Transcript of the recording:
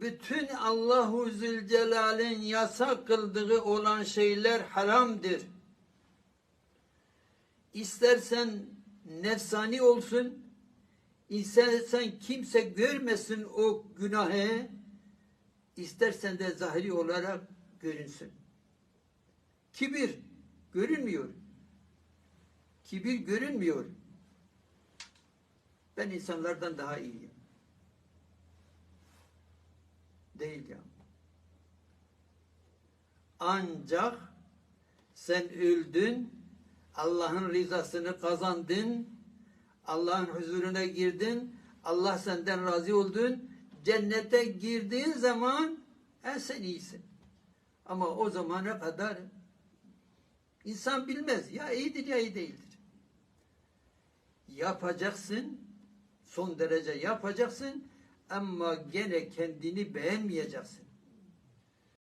bütün Allahu Zülcelal'in yasak kıldığı olan şeyler haramdır. İstersen nefsani olsun, istersen kimse görmesin o günahı, istersen de zahiri olarak görünsün. Kibir görünmüyor. Kibir görünmüyor. Ben insanlardan daha iyiyim. Değil ya. Ancak sen öldün, Allah'ın rızasını kazandın, Allah'ın huzuruna girdin, Allah senden razı oldun, cennete girdiğin zaman en sen iyisin. Ama o zamana kadar insan bilmez. Ya iyidir ya iyi değildir. Yapacaksın, son derece yapacaksın ama gene kendini beğenmeyeceksin.